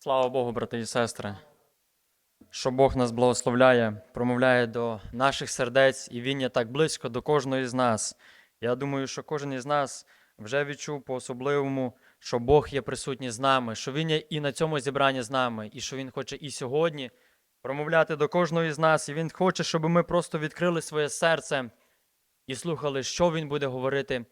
Слава Богу, брати і сестри, що Бог нас благословляє, промовляє до наших сердець, і Він є так близько до кожного з нас. Я думаю, що кожен із нас вже відчув по-особливому, що Бог є присутній з нами, що Він є і на цьому зібранні з нами, і що Він хоче і сьогодні промовляти до кожного із нас. І Він хоче, щоб ми просто відкрили своє серце і слухали, що Він буде говорити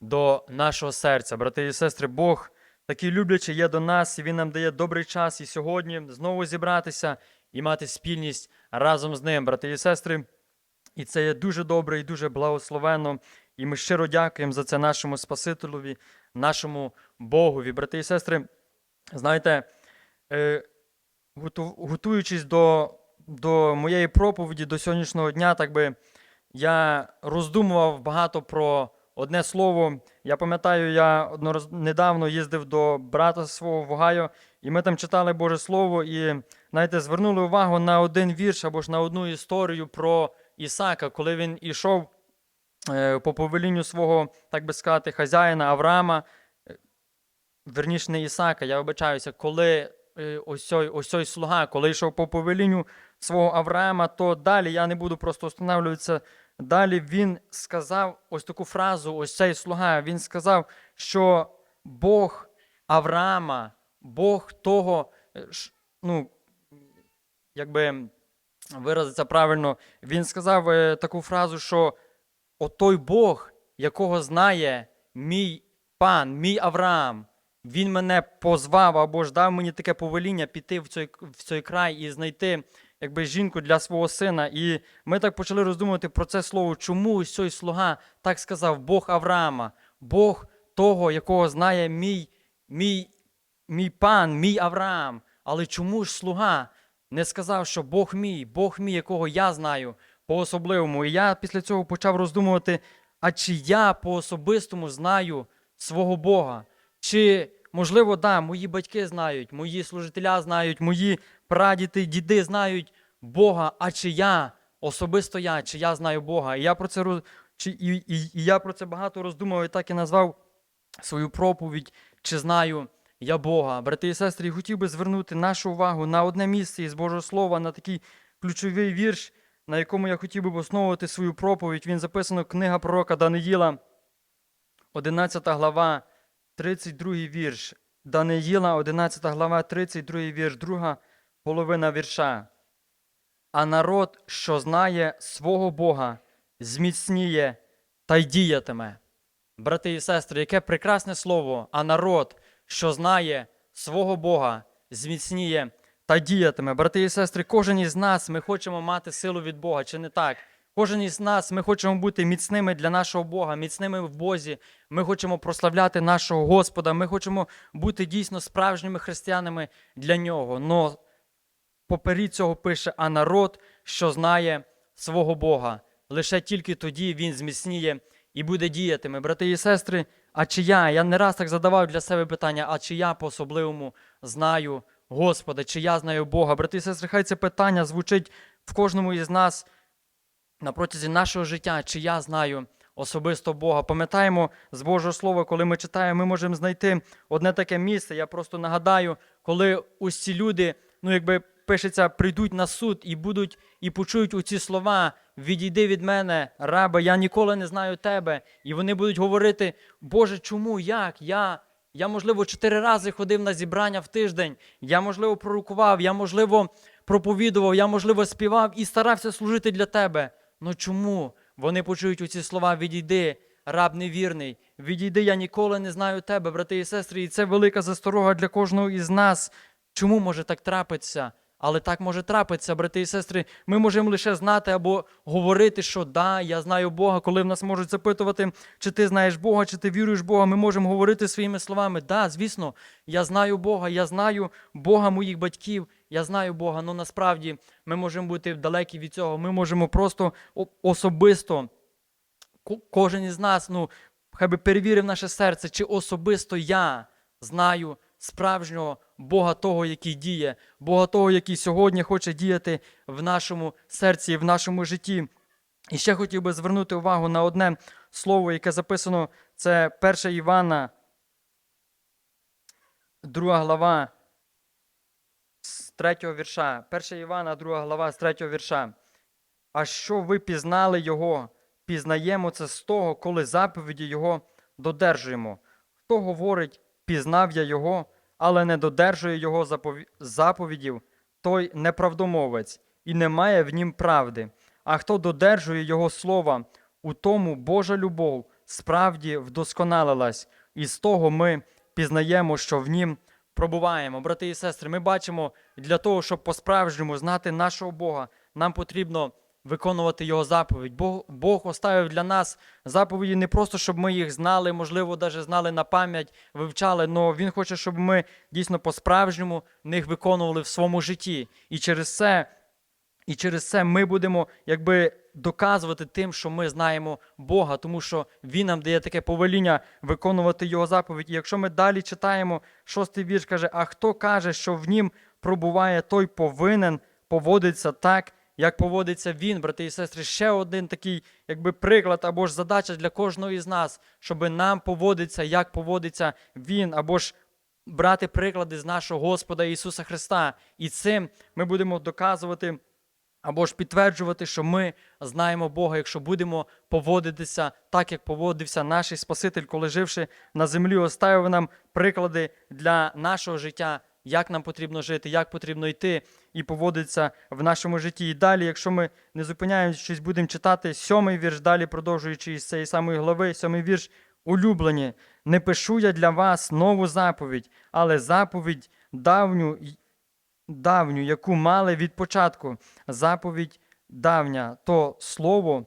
до нашого серця. Брати і сестри, Бог такий люблячий є до нас, і Він нам дає добрий час і сьогодні знову зібратися і мати спільність разом з ним, брати і сестри. І це є дуже добре і дуже благословенно. І ми щиро дякуємо за це нашому Спасителеві, нашому Богові. Брати і сестри, знаєте, е, готуючись до, до моєї проповіді, до сьогоднішнього дня, так би я роздумував багато про одне слово. Я пам'ятаю, я однороз... недавно їздив до брата свого в Огайо, і ми там читали Боже Слово, і знаєте, звернули увагу на один вірш або ж на одну історію про Ісака, коли він ішов е, по повелінню свого, так би сказати, хазяїна Авраама, е, верніше не Ісака, я вибачаюся, коли е, ось цей, ось цей слуга, коли йшов по повелінню свого Авраама, то далі я не буду просто встановлюватися. Далі він сказав ось таку фразу, ось цей слуга. Він сказав, що Бог Авраама, Бог того, е, ну, якби виразиться правильно, він сказав е, таку фразу, що отой Бог, якого знає мій пан, мій Авраам, він мене позвав або ж дав мені таке повеління піти в цей, в цей край і знайти якби, жінку для свого сина. І ми так почали роздумувати про це слово, чому ось цей слуга так сказав Бог Авраама, Бог того, якого знає мій, мій, мій пан, мій Авраам. Але чому ж слуга не сказав, що Бог мій, Бог мій, якого я знаю по-особливому. І я після цього почав роздумувати, а чи я по-особистому знаю свого Бога? Чи, можливо, да, мої батьки знають, мої служителя знають, мої прадіти, діди знають Бога, а чи я, особисто я, чи я знаю Бога? І я про це роз... чи, і, і, і я про це багато роздумав і так і назвав свою проповідь, чи знаю я Бога. Брати і сестри, хотів би звернути нашу увагу на одне місце із Божого Слова, на такий ключовий вірш, на якому я хотів би основувати свою проповідь. Він записано книга пророка Даниїла, 11 глава, 32 вірш. Даниїла, 11 глава, 32 вірш, друга половина вірша. А народ, що знає свого Бога, зміцніє та й діятиме. Брати і сестри, яке прекрасне слово, а народ, що знає свого Бога, зміцніє та діятиме. Брати і сестри, кожен із нас ми хочемо мати силу від Бога, чи не так? Кожен із нас ми хочемо бути міцними для нашого Бога, міцними в Бозі. Ми хочемо прославляти нашого Господа. Ми хочемо бути дійсно справжніми християнами для нього. Но поперед цього пише, а народ, що знає свого Бога. Лише тільки тоді він зміцніє і буде діятиме. Брати і сестри, а чи я? Я не раз так задавав для себе питання, а чи я по-особливому знаю Господа, чи я знаю Бога? Брати і сестри, хай це питання звучить в кожному із нас на протязі нашого життя, чи я знаю особисто Бога. Пам'ятаємо з Божого Слова, коли ми читаємо, ми можемо знайти одне таке місце. Я просто нагадаю, коли ці люди, ну якби пишеться, прийдуть на суд і будуть і почують оці слова: відійди від мене, рабе, я ніколи не знаю тебе. І вони будуть говорити: Боже, чому? Як? Я. Я, можливо, чотири рази ходив на зібрання в тиждень. Я, можливо, пророкував, я, можливо, проповідував, я, можливо, співав і старався служити для тебе. Ну чому вони почують оці слова відійди, раб невірний, відійди, я ніколи не знаю тебе, брати і сестри, і це велика засторога для кожного із нас. Чому може так трапитися? Але так може трапитися, брати і сестри. Ми можемо лише знати або говорити, що да, я знаю Бога, коли в нас можуть запитувати, чи ти знаєш Бога, чи ти віруєш Бога. Ми можемо говорити своїми словами. Да, звісно, я знаю Бога, я знаю Бога моїх батьків, я знаю Бога. але насправді ми можемо бути далекі від цього. Ми можемо просто особисто кожен із нас, ну, хай би перевірив наше серце, чи особисто я знаю справжнього Бога того, який діє, Бога того, який сьогодні хоче діяти в нашому серці, в нашому житті. І ще хотів би звернути увагу на одне слово, яке записано, це 1 Івана, 2 глава, третього вірша. 1 Івана, 2 глава з третього вірша. А що ви пізнали Його, пізнаємо це з того, коли заповіді Його додержуємо. Хто говорить, пізнав я Його, але не додержує Його заповідів, той неправдомовець, і немає в нім правди. А хто додержує Його слова, у тому Божа любов справді вдосконалилась, і з того ми пізнаємо, що в нім пробуваємо. Брати і сестри, ми бачимо, для того, щоб по-справжньому знати нашого Бога, нам потрібно виконувати Його заповідь. Бог, Бог оставив для нас заповіді не просто, щоб ми їх знали, можливо, навіть знали на пам'ять, вивчали, але Він хоче, щоб ми дійсно по-справжньому них виконували в своєму житті. І через це і через це ми будемо якби доказувати тим, що ми знаємо Бога, тому що Він нам дає таке повеління виконувати Його заповідь. І якщо ми далі читаємо, шостий вірш каже: А хто каже, що в нім пробуває, той повинен поводитися так, як поводиться він, брати і сестри. Ще один такий, якби приклад або ж задача для кожного із нас, щоб нам поводитися, як поводиться він, або ж брати приклади з нашого Господа Ісуса Христа. І цим ми будемо доказувати або ж підтверджувати, що ми знаємо Бога, якщо будемо поводитися так, як поводився наш Спаситель, коли живши на землі, оставив нам приклади для нашого життя, як нам потрібно жити, як потрібно йти і поводитися в нашому житті. І далі, якщо ми не зупиняємося, щось будемо читати, сьомий вірш, далі продовжуючи із цієї самої глави, сьомий вірш. Улюблені, не пишу я для вас нову заповідь, але заповідь давню давню, яку мали від початку. Заповідь давня то слово,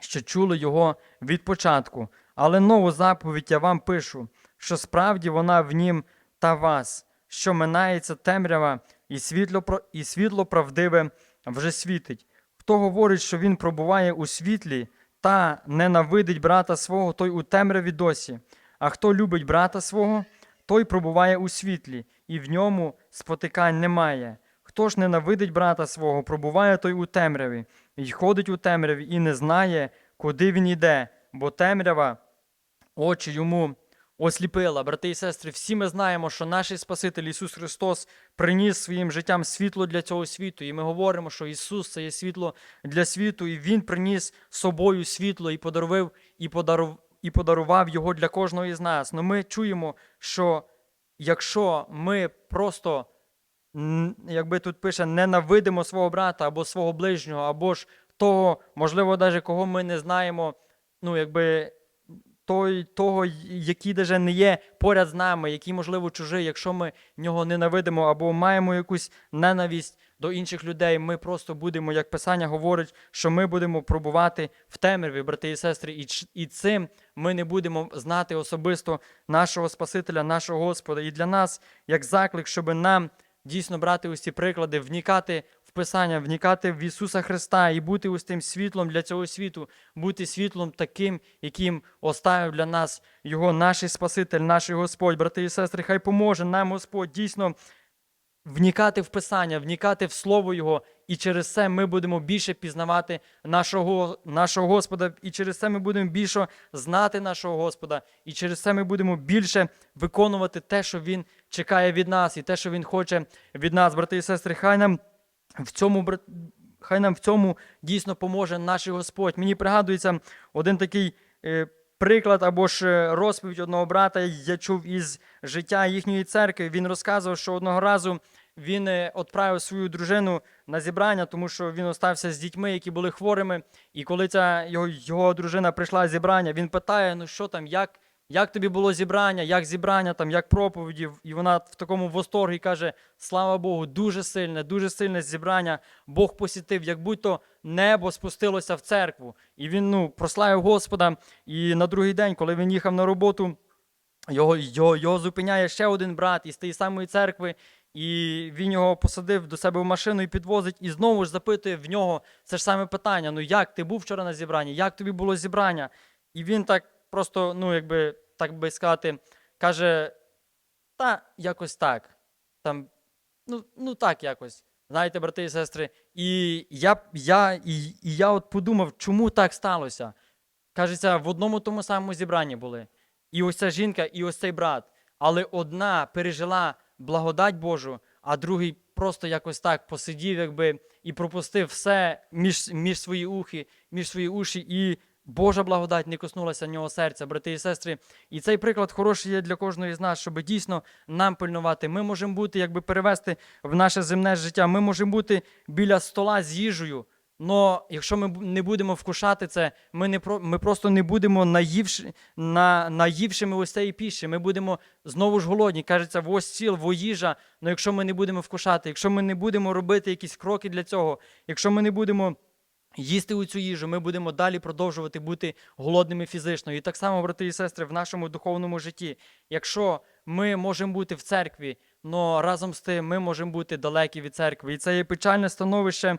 що чули його від початку. Але нову заповідь я вам пишу, що справді вона в нім та вас, що минається темрява, і світло, і світло правдиве вже світить. Хто говорить, що він пробуває у світлі та ненавидить брата свого, той у темряві досі. А хто любить брата свого, той пробуває у світлі, і в ньому спотикань немає. Хто ж ненавидить брата свого, пробуває той у темряві, і ходить у темряві, і не знає, куди він іде, бо темрява очі йому осліпила. Брати і сестри, всі ми знаємо, що наш Спаситель Ісус Христос приніс своїм життям світло для цього світу. І ми говоримо, що Ісус це є світло для світу, і Він приніс собою світло і подарував, і подарував його для кожного із нас. Но ми чуємо, що якщо ми просто якби тут пише, ненавидимо свого брата або свого ближнього, або ж того, можливо, навіть кого ми не знаємо, ну, якби той, того, який даже не є поряд з нами, який, можливо, чужий, якщо ми нього ненавидимо або маємо якусь ненависть до інших людей, ми просто будемо, як Писання говорить, що ми будемо пробувати в темряві, брати і сестри, і, і цим ми не будемо знати особисто нашого Спасителя, нашого Господа. І для нас, як заклик, щоб нам дійсно брати ці приклади, вникати в Писання, вникати в Ісуса Христа і бути ось тим світлом для цього світу, бути світлом таким, яким оставив для нас Його наш Спаситель, наш Господь. Брати і сестри, хай поможе нам Господь дійсно вникати в Писання, вникати в Слово Його, і через це ми будемо більше пізнавати нашого, нашого Господа, і через це ми будемо більше знати нашого Господа, і через це ми будемо більше виконувати те, що Він чекає від нас, і те, що Він хоче від нас, брати і сестри. Хай нам в цьому Хай нам в цьому дійсно поможе наш Господь. Мені пригадується один такий е, приклад або ж е, розповідь одного брата, я чув із життя їхньої церкви. Він розказував, що одного разу він е, відправив свою дружину на зібрання, тому що він остався з дітьми, які були хворими. І коли ця його, його дружина прийшла з зібрання, він питає: ну що там, як, як тобі було зібрання, як зібрання, там, як проповіді? І вона в такому восторгі каже: Слава Богу, дуже сильне, дуже сильне зібрання. Бог посітив, як будь-то небо спустилося в церкву. І він ну, прославив Господа. І на другий день, коли він їхав на роботу, його, його, його зупиняє ще один брат із тієї самої церкви, і він його посадив до себе в машину і підвозить, і знову ж запитує в нього це ж саме питання: ну як ти був вчора на зібранні? Як тобі було зібрання? І він так просто, ну якби так би сказати, каже: та якось так. Там, ну, ну так якось. Знаєте, брати і сестри, і я, я, і, і я от подумав, чому так сталося? Кажеться, в одному тому самому зібранні були. І ось ця жінка, і ось цей брат. Але одна пережила благодать Божу, а другий просто якось так посидів, якби і пропустив все між, між свої ухи, між свої уші, і Божа благодать не коснулася нього серця, брати і сестри. І цей приклад хороший є для кожного з нас, щоб дійсно нам пильнувати. Ми можемо бути, якби перевести в наше земне життя. Ми можемо бути біля стола з їжею. Но якщо ми не будемо вкушати це, ми, не про, ми просто не будемо наївши, на, наївшими ось цієї піші. Ми будемо знову ж голодні. Кажеться, вось ціл, во їжа. Но якщо ми не будемо вкушати, якщо ми не будемо робити якісь кроки для цього, якщо ми не будемо їсти у цю їжу, ми будемо далі продовжувати бути голодними фізично. І так само, брати і сестри, в нашому духовному житті. Якщо ми можемо бути в церкві, но разом з тим ми можемо бути далекі від церкви. І це є печальне становище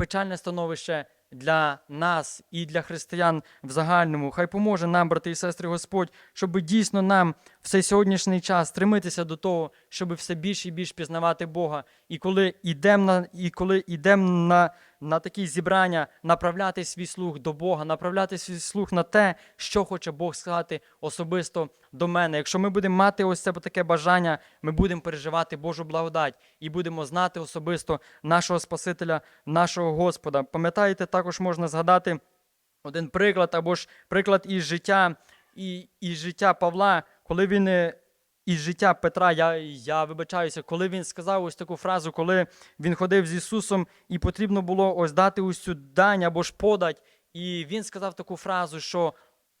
печальне становище для нас і для християн в загальному. Хай поможе нам, брати і сестри, Господь, щоб дійсно нам в цей сьогоднішній час стремитися до того, щоб все більше і більше пізнавати Бога. І коли йдемо на і коли йдемо на, на такі зібрання, направляти свій слух до Бога, направляти свій слух на те, що хоче Бог сказати особисто до мене. Якщо ми будемо мати ось це таке бажання, ми будемо переживати Божу благодать і будемо знати особисто нашого Спасителя, нашого Господа. Пам'ятаєте, також можна згадати один приклад або ж приклад із життя, і, із життя Павла, коли він. Із життя Петра, я, я вибачаюся, коли він сказав ось таку фразу, коли він ходив з Ісусом, і потрібно було ось дати ось цю дань або ж подать. І він сказав таку фразу, що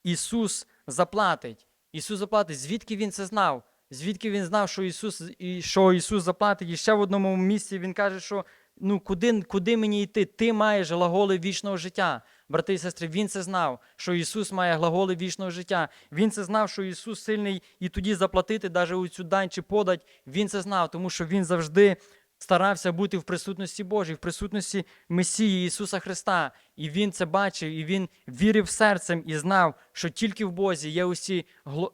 Ісус заплатить. Ісус заплатить. Звідки він це знав? Звідки він знав, що Ісус, і що Ісус заплатить? І ще в одному місці він каже, що ну куди, куди мені йти? Ти маєш глаголи вічного життя. Брати і сестри, він це знав, що Ісус має глаголи вічного життя. Він це знав, що Ісус сильний і тоді заплатити навіть у цю дань чи подать. Він це знав, тому що він завжди старався бути в присутності Божій, в присутності Месії Ісуса Христа. І він це бачив, і він вірив серцем і знав, що тільки в Бозі є усі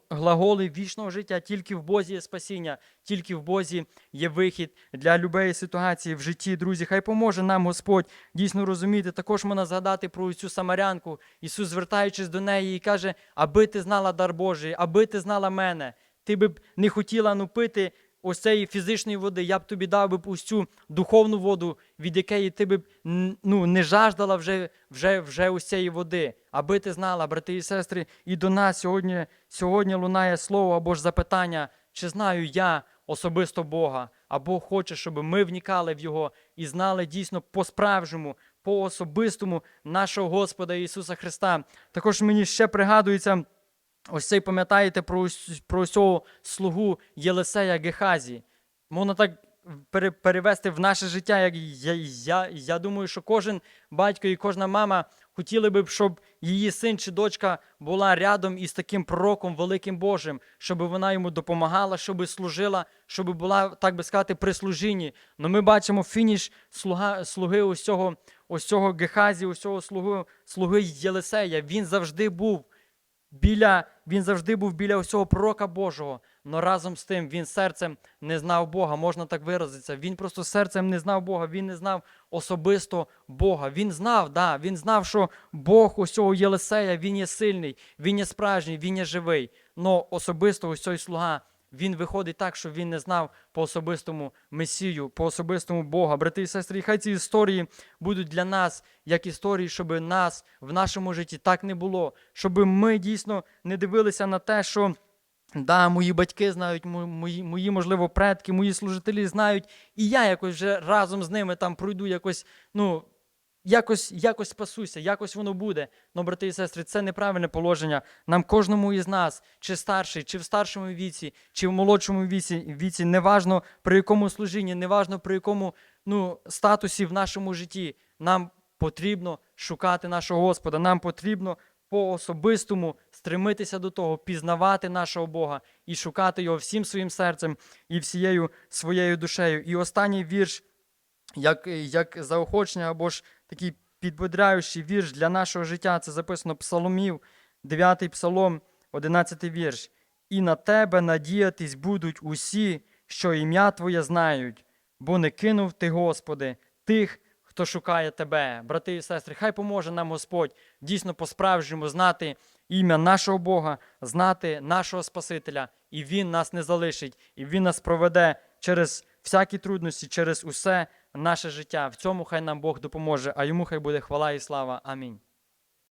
глаголи вічного життя, тільки в Бозі є спасіння, тільки в Бозі є вихід для любої ситуації в житті. Друзі, хай поможе нам Господь дійсно розуміти. Також можна згадати про цю самарянку. Ісус, звертаючись до неї, і каже: аби ти знала дар Божий, аби ти знала мене, ти б не хотіла ну пити ось цієї фізичної води, я б тобі дав би ось цю духовну воду, від якої ти б ну, не жаждала вже, вже, вже ось цієї води. Аби ти знала, брати і сестри, і до нас сьогодні, сьогодні лунає слово або ж запитання, чи знаю я особисто Бога, а Бог хоче, щоб ми вникали в Його і знали дійсно по-справжньому, по-особистому нашого Господа Ісуса Христа. Також мені ще пригадується. Ось цей пам'ятаєте про, про цього слугу Єлисея Гехазі. Можна так пере- перевести в наше життя. Як я, я, я думаю, що кожен батько і кожна мама хотіли би, щоб її син чи дочка була рядом із таким пророком великим Божим, щоб вона йому допомагала, щоб служила, щоб була, так би сказати, при служінні. Но ми бачимо фініш слуга, слуги ось цього, ось цього Гехазі, ось слуги, слуги Єлисея. Він завжди був біля, він завжди був біля усього пророка Божого, але разом з тим він серцем не знав Бога, можна так виразитися. Він просто серцем не знав Бога, він не знав особисто Бога. Він знав, да, він знав, що Бог усього Єлисея, він є сильний, він є справжній, він є живий. Но особисто ось слуга. Він виходить так, що він не знав по особистому Месію, по особистому Бога. Брати і сестри, хай ці історії будуть для нас як історії, щоб нас в нашому житті так не було, щоб ми дійсно не дивилися на те, що. Да, мої батьки знають, мої, мої, можливо, предки, мої служителі знають, і я якось вже разом з ними там пройду якось, ну, якось, якось спасуся, якось воно буде. Ну, брати і сестри, це неправильне положення. Нам кожному із нас, чи старший, чи в старшому віці, чи в молодшому віці, віці неважно при якому служінні, неважно при якому ну, статусі в нашому житті, нам потрібно шукати нашого Господа, нам потрібно по особистому стремитися до того, пізнавати нашого Бога і шукати його всім своїм серцем і всією своєю душею. І останній вірш як, як заохочення або ж такий підбодряючий вірш для нашого життя. Це записано Псаломів, 9 псалом, 11 вірш. І на тебе надіятись будуть усі, що ім'я Твоє знають, бо не кинув ти, Господи, тих, хто шукає тебе. Брати і сестри, хай поможе нам Господь дійсно по-справжньому знати ім'я нашого Бога, знати нашого Спасителя, і Він нас не залишить, і Він нас проведе через всякі трудності через усе наше життя. В цьому хай нам Бог допоможе, а йому хай буде хвала і слава. Амінь.